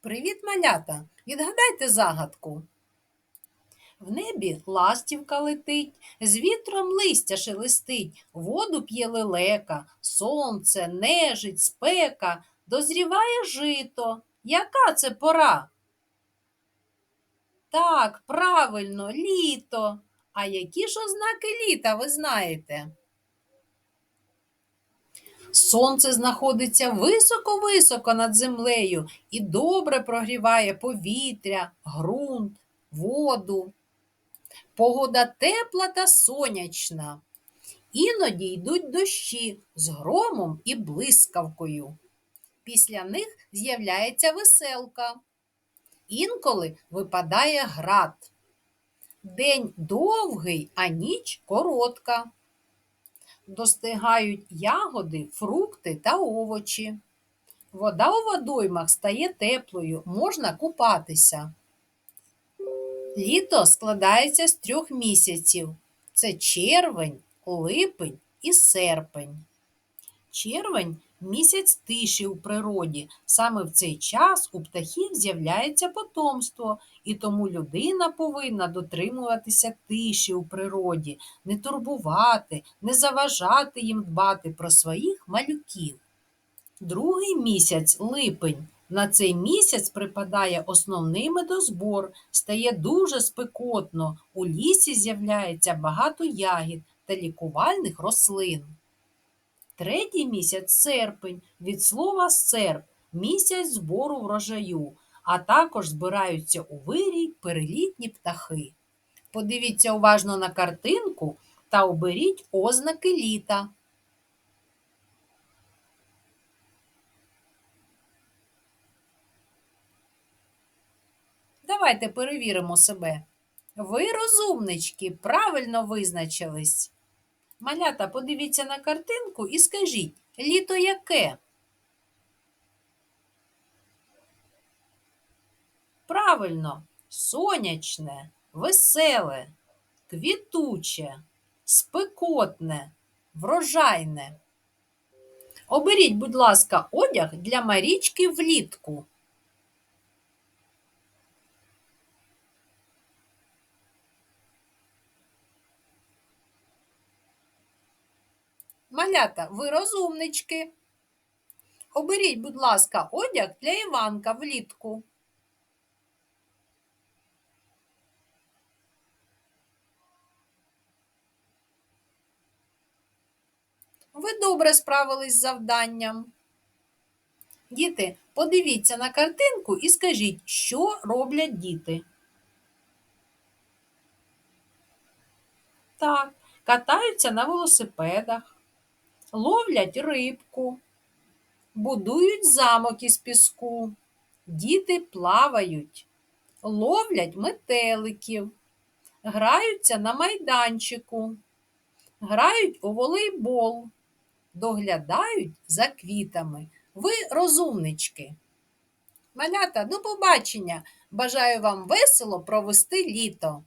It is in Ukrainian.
Привіт, малята! Відгадайте загадку. В небі ластівка летить, з вітром листя шелестить, воду п'є лелека, сонце, нежить, спека, дозріває жито. Яка це пора? Так, правильно, літо. А які ж ознаки літа ви знаєте? Сонце знаходиться високо-високо над землею і добре прогріває повітря, ґрунт, воду. Погода тепла та сонячна. Іноді йдуть дощі з громом і блискавкою. Після них з'являється веселка. Інколи випадає град. День довгий, а ніч коротка достигають ягоди, фрукти та овочі. Вода у водоймах стає теплою, можна купатися. Літо складається з трьох місяців: це червень, липень і серпень. Червень місяць тиші у природі. Саме в цей час у птахів з'являється потомство, і тому людина повинна дотримуватися тиші у природі, не турбувати, не заважати їм дбати про своїх малюків. Другий місяць липень. На цей місяць припадає основний медозбор, стає дуже спекотно, у лісі з'являється багато ягід та лікувальних рослин. Третій місяць серпень від слова серп місяць збору врожаю, а також збираються у вирій перелітні птахи. Подивіться уважно на картинку та оберіть ознаки літа. Давайте перевіримо себе. Ви, розумнички, правильно визначились. Малята, подивіться на картинку і скажіть, літо яке? Правильно, сонячне, веселе, квітуче, спекотне, врожайне. Оберіть, будь ласка, одяг для Марічки влітку. Малята, ви розумнички. Оберіть, будь ласка, одяг для Іванка влітку. Ви добре справились з завданням. Діти, подивіться на картинку і скажіть, що роблять діти. Так, катаються на велосипедах, ловлять рибку, будують замок із піску, діти плавають, ловлять метеликів, граються на майданчику, грають у волейбол, доглядають за квітами. Ви розумнички. Малята, до побачення! Бажаю вам весело провести літо!